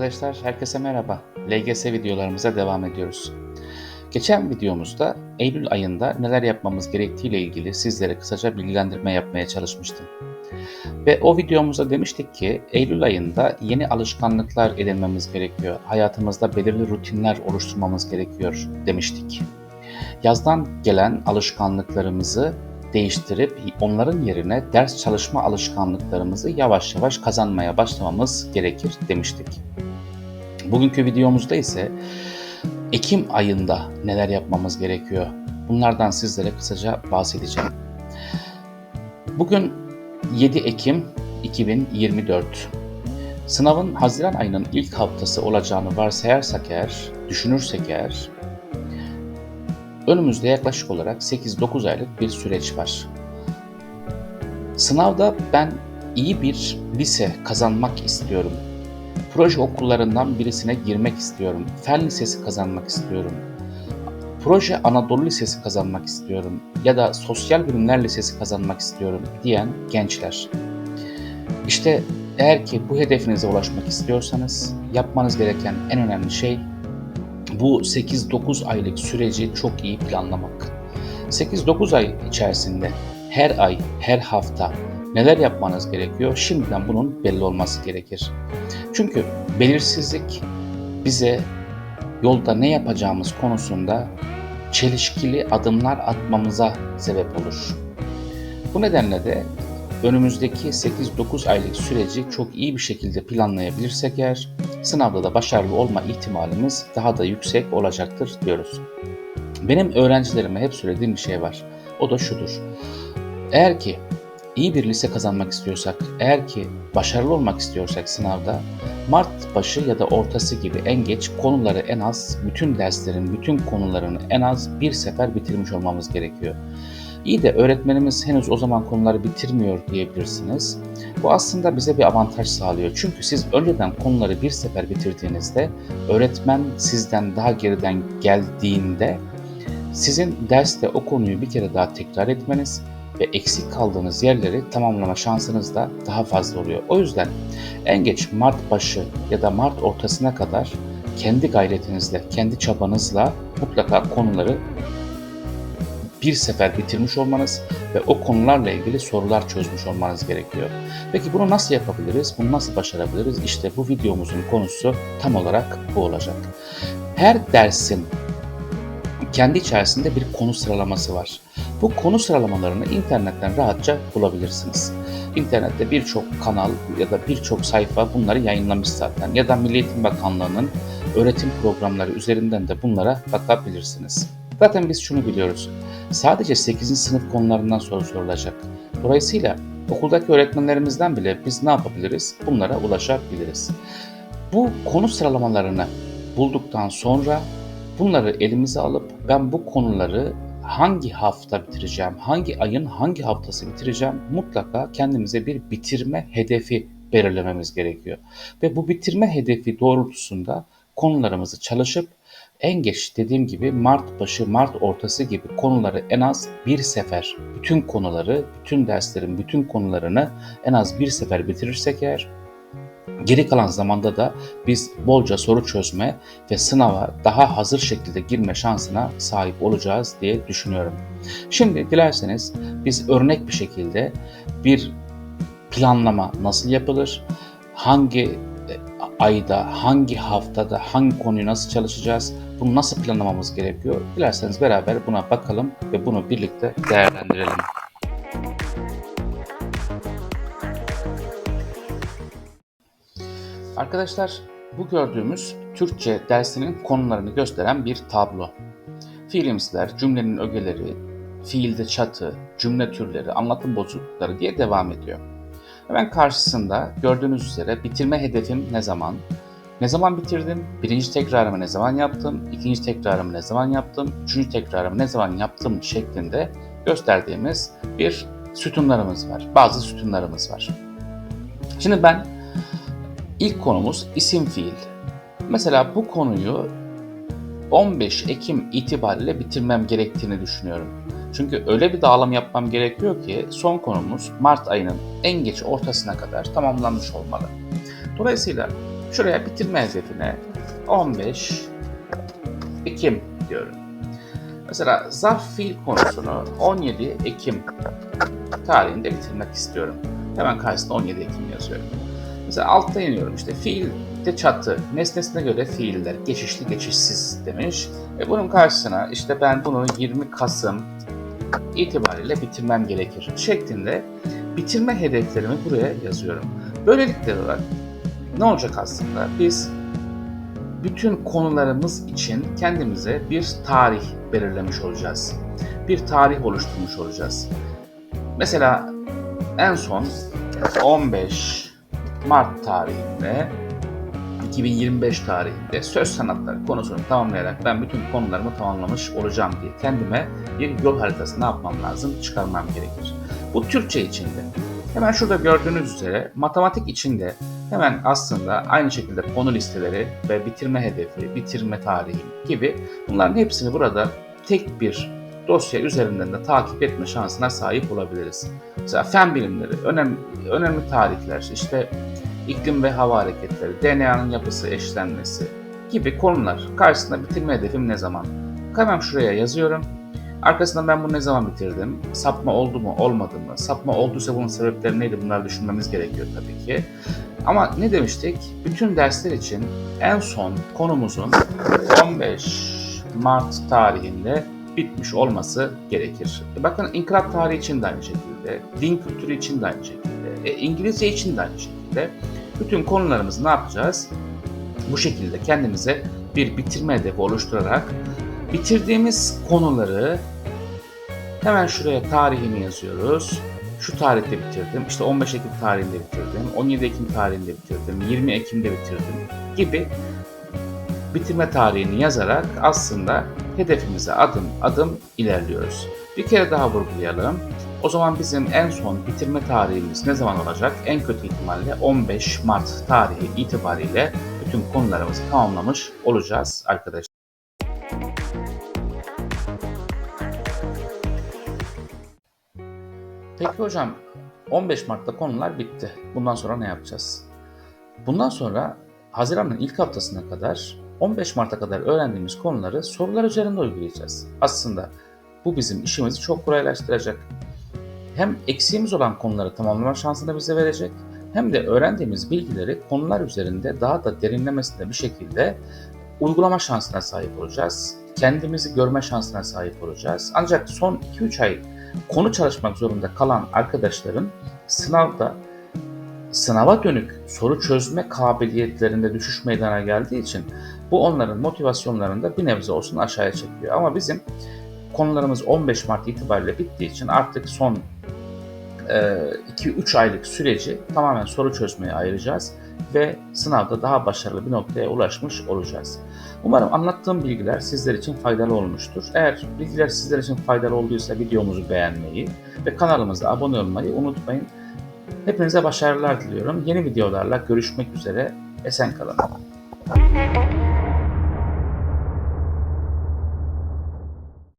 Arkadaşlar herkese merhaba. LGS videolarımıza devam ediyoruz. Geçen videomuzda Eylül ayında neler yapmamız gerektiğiyle ilgili sizlere kısaca bilgilendirme yapmaya çalışmıştım. Ve o videomuzda demiştik ki Eylül ayında yeni alışkanlıklar edinmemiz gerekiyor. Hayatımızda belirli rutinler oluşturmamız gerekiyor demiştik. Yazdan gelen alışkanlıklarımızı değiştirip onların yerine ders çalışma alışkanlıklarımızı yavaş yavaş kazanmaya başlamamız gerekir demiştik. Bugünkü videomuzda ise Ekim ayında neler yapmamız gerekiyor? Bunlardan sizlere kısaca bahsedeceğim. Bugün 7 Ekim 2024. Sınavın Haziran ayının ilk haftası olacağını varsayarsak eğer, düşünürsek eğer, önümüzde yaklaşık olarak 8-9 aylık bir süreç var. Sınavda ben iyi bir lise kazanmak istiyorum. Proje okullarından birisine girmek istiyorum. Fen lisesi kazanmak istiyorum. Proje Anadolu Lisesi kazanmak istiyorum ya da Sosyal Bilimler Lisesi kazanmak istiyorum diyen gençler. İşte eğer ki bu hedefinize ulaşmak istiyorsanız yapmanız gereken en önemli şey bu 8-9 aylık süreci çok iyi planlamak. 8-9 ay içerisinde her ay, her hafta neler yapmanız gerekiyor? Şimdiden bunun belli olması gerekir. Çünkü belirsizlik bize yolda ne yapacağımız konusunda çelişkili adımlar atmamıza sebep olur. Bu nedenle de önümüzdeki 8-9 aylık süreci çok iyi bir şekilde planlayabilirsek eğer sınavda da başarılı olma ihtimalimiz daha da yüksek olacaktır diyoruz. Benim öğrencilerime hep söylediğim bir şey var. O da şudur. Eğer ki iyi bir lise kazanmak istiyorsak, eğer ki başarılı olmak istiyorsak sınavda Mart başı ya da ortası gibi en geç konuları en az bütün derslerin bütün konularını en az bir sefer bitirmiş olmamız gerekiyor. İyi de öğretmenimiz henüz o zaman konuları bitirmiyor diyebilirsiniz. Bu aslında bize bir avantaj sağlıyor. Çünkü siz önceden konuları bir sefer bitirdiğinizde öğretmen sizden daha geriden geldiğinde sizin derste o konuyu bir kere daha tekrar etmeniz ve eksik kaldığınız yerleri tamamlama şansınız da daha fazla oluyor. O yüzden en geç Mart başı ya da Mart ortasına kadar kendi gayretinizle, kendi çabanızla mutlaka konuları bir sefer bitirmiş olmanız ve o konularla ilgili sorular çözmüş olmanız gerekiyor. Peki bunu nasıl yapabiliriz? Bunu nasıl başarabiliriz? İşte bu videomuzun konusu tam olarak bu olacak. Her dersin kendi içerisinde bir konu sıralaması var. Bu konu sıralamalarını internetten rahatça bulabilirsiniz. İnternette birçok kanal ya da birçok sayfa bunları yayınlamış zaten. Ya da Milli Eğitim Bakanlığı'nın öğretim programları üzerinden de bunlara bakabilirsiniz. Zaten biz şunu biliyoruz. Sadece 8. sınıf konularından soru sorulacak. Dolayısıyla okuldaki öğretmenlerimizden bile biz ne yapabiliriz? Bunlara ulaşabiliriz. Bu konu sıralamalarını bulduktan sonra bunları elimize alıp ben bu konuları hangi hafta bitireceğim, hangi ayın hangi haftası bitireceğim mutlaka kendimize bir bitirme hedefi belirlememiz gerekiyor. Ve bu bitirme hedefi doğrultusunda konularımızı çalışıp en geç dediğim gibi Mart başı, Mart ortası gibi konuları en az bir sefer, bütün konuları, bütün derslerin bütün konularını en az bir sefer bitirirsek eğer Geri kalan zamanda da biz bolca soru çözme ve sınava daha hazır şekilde girme şansına sahip olacağız diye düşünüyorum. Şimdi dilerseniz biz örnek bir şekilde bir planlama nasıl yapılır, hangi ayda, hangi haftada, hangi konuyu nasıl çalışacağız, bunu nasıl planlamamız gerekiyor? Dilerseniz beraber buna bakalım ve bunu birlikte değerlendirelim. Arkadaşlar bu gördüğümüz Türkçe dersinin konularını gösteren bir tablo. Fiilimsiler, cümlenin ögeleri, fiilde çatı, cümle türleri, anlatım bozuklukları diye devam ediyor. Hemen karşısında gördüğünüz üzere bitirme hedefim ne zaman, ne zaman bitirdim, birinci tekrarımı ne zaman yaptım, ikinci tekrarımı ne zaman yaptım, üçüncü tekrarımı ne zaman yaptım şeklinde gösterdiğimiz bir sütunlarımız var. Bazı sütunlarımız var. Şimdi ben ilk konumuz isim fiil. Mesela bu konuyu 15 Ekim itibariyle bitirmem gerektiğini düşünüyorum. Çünkü öyle bir dağılım yapmam gerekiyor ki son konumuz Mart ayının en geç ortasına kadar tamamlanmış olmalı. Dolayısıyla Şuraya bitirme hedefine 15 Ekim diyorum. Mesela zarf fiil konusunu 17 Ekim tarihinde bitirmek istiyorum. Hemen karşısında 17 Ekim yazıyorum. Mesela altta iniyorum işte fiil de çatı, nesnesine göre fiiller geçişli geçişsiz demiş. E bunun karşısına işte ben bunu 20 Kasım itibariyle bitirmem gerekir şeklinde bitirme hedeflerimi buraya yazıyorum. Böylelikle olarak ne olacak aslında? Biz bütün konularımız için kendimize bir tarih belirlemiş olacağız. Bir tarih oluşturmuş olacağız. Mesela en son 15 Mart tarihinde 2025 tarihinde söz sanatları konusunu tamamlayarak ben bütün konularımı tamamlamış olacağım diye kendime bir yol haritası ne yapmam lazım çıkarmam gerekir. Bu Türkçe içinde. Hemen şurada gördüğünüz üzere matematik içinde hemen aslında aynı şekilde konu listeleri ve bitirme hedefi, bitirme tarihi gibi bunların hepsini burada tek bir dosya üzerinden de takip etme şansına sahip olabiliriz. Mesela fen bilimleri, önemli, önemli tarihler, işte iklim ve hava hareketleri, DNA'nın yapısı, eşlenmesi gibi konular. Karşısında bitirme hedefim ne zaman? Hemen şuraya yazıyorum. Arkasından ben bunu ne zaman bitirdim? Sapma oldu mu, olmadı mı? Sapma olduysa bunun sebepleri neydi? Bunları düşünmemiz gerekiyor tabii ki. Ama ne demiştik? Bütün dersler için en son konumuzun 15 Mart tarihinde bitmiş olması gerekir. Bakın inkılap tarihi için de aynı şekilde, din kültürü için de aynı şekilde, e, İngilizce için de aynı şekilde. Bütün konularımızı ne yapacağız? Bu şekilde kendimize bir bitirme hedefi oluşturarak bitirdiğimiz konuları hemen şuraya tarihini yazıyoruz. Şu tarihte bitirdim, işte 15 Ekim tarihinde bitirdim, 17 Ekim tarihinde bitirdim, 20 Ekim'de bitirdim gibi bitirme tarihini yazarak aslında hedefimize adım adım ilerliyoruz. Bir kere daha vurgulayalım. O zaman bizim en son bitirme tarihimiz ne zaman olacak? En kötü ihtimalle 15 Mart tarihi itibariyle bütün konularımızı tamamlamış olacağız arkadaşlar. Peki hocam 15 Mart'ta konular bitti. Bundan sonra ne yapacağız? Bundan sonra Haziran'ın ilk haftasına kadar 15 Mart'a kadar öğrendiğimiz konuları sorular üzerinde uygulayacağız. Aslında bu bizim işimizi çok kolaylaştıracak. Hem eksiğimiz olan konuları tamamlama şansını bize verecek hem de öğrendiğimiz bilgileri konular üzerinde daha da derinlemesine bir şekilde uygulama şansına sahip olacağız. Kendimizi görme şansına sahip olacağız. Ancak son 2-3 ay konu çalışmak zorunda kalan arkadaşların sınavda sınava dönük soru çözme kabiliyetlerinde düşüş meydana geldiği için bu onların motivasyonlarını da bir nebze olsun aşağıya çekiyor. Ama bizim konularımız 15 Mart itibariyle bittiği için artık son 2-3 aylık süreci tamamen soru çözmeye ayıracağız ve sınavda daha başarılı bir noktaya ulaşmış olacağız. Umarım anlattığım bilgiler sizler için faydalı olmuştur. Eğer bilgiler sizler için faydalı olduysa videomuzu beğenmeyi ve kanalımıza abone olmayı unutmayın. Hepinize başarılar diliyorum. Yeni videolarla görüşmek üzere. Esen kalın.